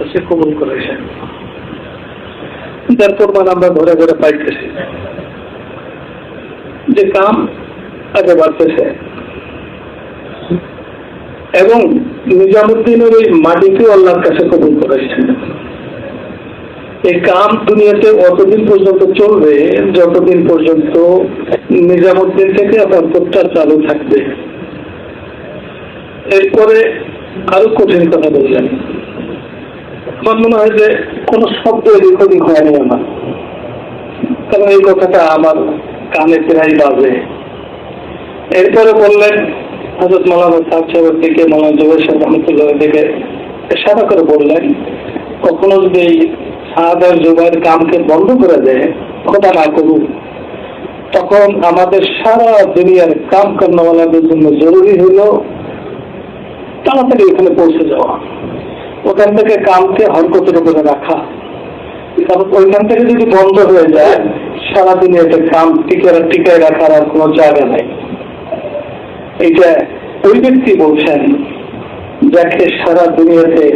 কাছে কবুল করেছেন যার প্রমাণ আমরা ঘরে ঘরে পাইতেছি। যে কাম আগে বাড়তেছে। এবং নিজামুদ্দিনের ওই মাটিকেও আল্লাহর কাছে কবুল করেছেন। এই কাম দুনিয়াতে অতদিন পর্যন্ত চলবে, যতদিন পর্যন্ত নিজামুদ্দিন থেকে আপনার প্রচার চালু থাকবে। এরপরে আরও কঠিন কথা বললেন। আমার মনে হয় যে কোনো শব্দ এদিক ওদিক হয়নি আমার। কারণ এই কথাটা আমার কানে প্রায় বাজে। এরপরে বললেন হজরত মালানা সাহেব সাহেবের দিকে, মালানা জবের সাহেব রহমতুল্লাহের দিকে ইশারা করে বললেন, কখনো যদি এই সাহাবের জুবাইয়ের কামকে বন্ধ করে দেয়, খোদা না করুক। তখন আমাদের সারা দুনিয়ার কাম কর্মওয়ালাদের জন্য জরুরি হলো তাড়াতাড়ি এখানে পৌঁছে যাওয়া। ওখান থেকে কামকে হরকতের উপরে রাখা। কারণ ওইখান থেকে যদি বন্ধ হয়ে যায়, সারাদিনে এটা কাম টিকে টিকায় রাখার আর কোনো জায়গা নেই। এইটা ওই ব্যক্তি বলছেন, যাকে সারা দুনিয়াতে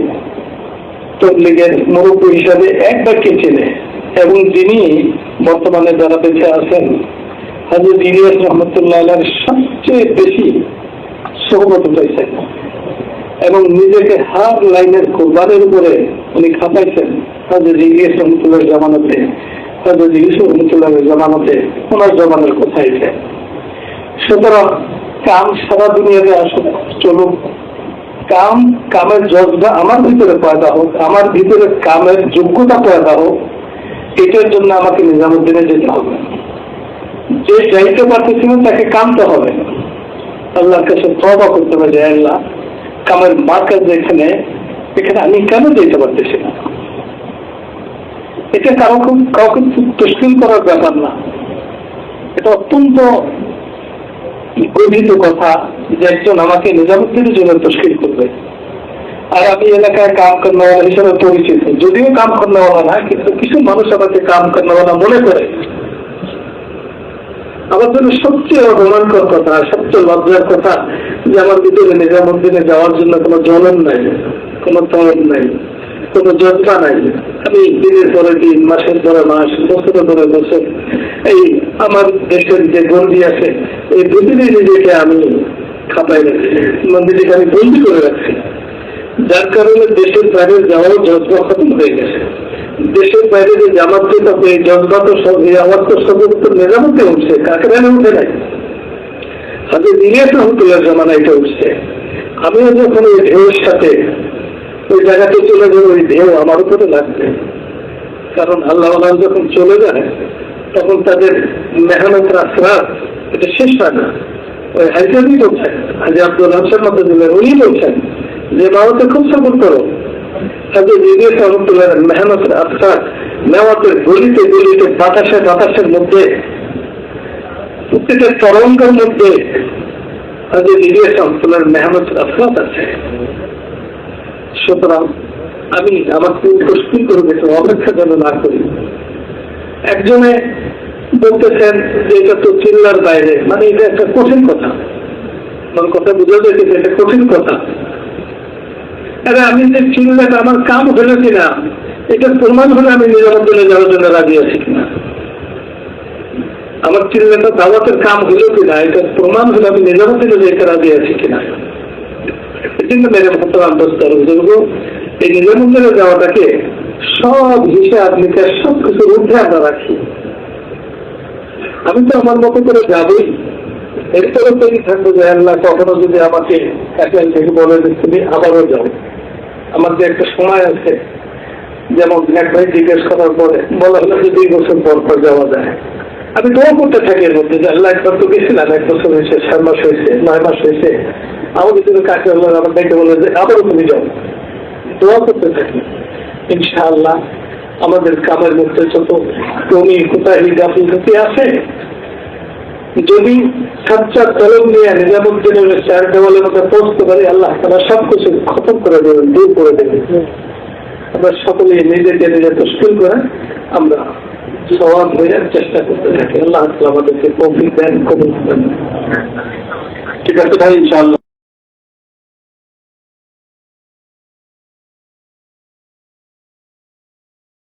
তবলিগের মুরব্বী হিসাবে এক বাক্যে চেনে, এবং যিনি বর্তমানে যারা বেঁচে আছেন হাজর ইলিয়াস রহমতুল্লাহ সবচেয়ে বেশি সহমত পাইছেন এবং নিজেকে হার লাইনের কোরবানের উপরে উনি খাপাইছেন হাজর ইলিয়াস রহমতুল্লাহর জামানতে হাজর ইউসুফ রহমতুল্লাহের জামানতে ওনার জমানের কথা এটা? সুতরাং কাম সারা দুনিয়াতে আসুক, চলুক। কাম, কামের জজবা আমার ভিতরে পয়দা হোক, আমার ভিতরে কামের যোগ্যতা পয়দা হোক, এটার জন্য আমাকে নিজামুদ্দিনে যেতে হবে। যে যাইতে পারতেছি না, তাকে কামতে হবে। আল্লাহর কাছে তবা করতে হবে যে আল্লাহ। কামের মার্কাজ যেখানে এখানে আমি কেন যেতে পারতেছি না? এটা কারও কাউকে তুষ্কিল করার ব্যাপার না। এটা অত্যন্ত গর্বিত কথা যে একজন আমাকে নিজামুদ্দিনের জন্য তস্কিল করবে। আর আমি এলাকায় কাম কর্মওয়ালা হিসেবে পরিচিত। যদিও কাম কর্মওয়ালা না, কিন্তু কিছু মানুষ আমাকে কাম কর্মওয়ালা মনে করে। আমার জন্য সবচেয়ে রোমাঞ্চকর কথা, সবচেয়ে লজ্জার কথা যে আমার ভিতরে নিজামুদ্দিনে যাওয়ার জন্য কোনো জ্বলন নাই, কোনো তরফ নাই, কোনো জজবা নাই। আমি দিনের পরে দিন, মাসের পরে মাস, বছরের পরে বছর এই আমার দেশের যে গন্ডি আছে, এই দুদিনে নিজেকে আমি খাপাই রাখছি নিজেকে আমি বন্দি করে রাখছি যার কারণে দেশের বাইরে যাওয়ার জজবা খতম হয়ে গেছে। দেশের বাইরে যে জামাত থাকে এই জজবা তো সব এই আমার তো তো মেজামতে উঠছে কাকে রানে উঠে নাই? হাতে ইলিয়াস রহমতুল্লাহ জামানা এটা উঠছে। আমিও যখন ওই ঢেউর সাথে ওই জায়গাতে চলে যাবে ওই ঢেউ আমার উপরে লাগবে। কারণ আল্লাহ যখন চলে যায়, তখন তাদের মেহনত আশ্রাত এটা শেষ হয় না। ওই হাইজাবি বলছেন, হাজি আব্দুল হাসান দিলেন উনি বলছেন, যে মাওয়াতে খুব সফর করো হাজি ইলিয়াস রহমতুল্লাহ মেহনতের আশ্রাত মেওয়াতের গলিতে গলিতে, বাতাসে বাতাসের মধ্যে প্রত্যেকের তরঙ্গের মধ্যে মেহনতের আশ্রাত আছে। সুতরাং আমি আমাকে প্রস্তুত করে গেছে অপেক্ষা যেন না করি। একজনে বলতেছেন যে এটা তো চিল্লার বাইরে মানে এটা একটা কঠিন কথা। আমার কথা বুঝা যাইতেছে, এটা কঠিন কথা। আরে আমি যে চিল্লাটা আমার কাম হলো কিনা? এটা প্রমাণ হলে আমি নিরাপদে যাওয়ার জন্য রাজি আছি কিনা? আমার চিল্লাটা দাওয়াতের কাম হলো কিনা? এটা প্রমাণ হলে আমি নিরাপদে যেতে রাজি আছি কিনা? কিন্তু মেরে আন্তর্জাল বুজুর্গ এই যাওয়াটাকে সব হিসাব, নিকাশ, সব আমরা রাখি। আমি তো আমার মতো করে যাবই। এরপরে তৈরি থাকব যে আল্লাহ কখনো যদি আমাকে একেল থেকে বলে তুমি আবারও যাও। আমার যে একটা সময় আছে, যেমন এক ভাই জিজ্ঞেস করার পরে বলা হলো যে দুই বছর পর পর যাওয়া যায়। আমি দোয়া করতে থাকি এর মধ্যে যে আল্লাহ একবার তো গেছিলাম, এক বছর হয়েছে ছয় মাস হয়েছে, নয় মাস হয়েছে। আমাদের জন্য কাকে আল্লাহ আমার দেখতে বলে যে আবারও তুমি যাও। দোয়া করতে থাকি। ইনশাআল্লাহ আমাদের কামের মধ্যে যত কমি কোথায় গাফিলতি আছে যদি সাচ্চা তলব নিয়ে নিজামুদ্দিনের চার দেওয়ালের মধ্যে পৌঁছতে পারি, আল্লাহ তারা সব কিছু খতম করে দেবেন, দূর করে দেবেন। আমরা সকলে নিজেকে নিজে তস্কিল করে আমরা সবাব হয়ে চেষ্টা করতে থাকি। আল্লাহ আমাদেরকে কৌফিক দেন কবুল ঠিক আছে ভাই, ইনশাআল্লাহ।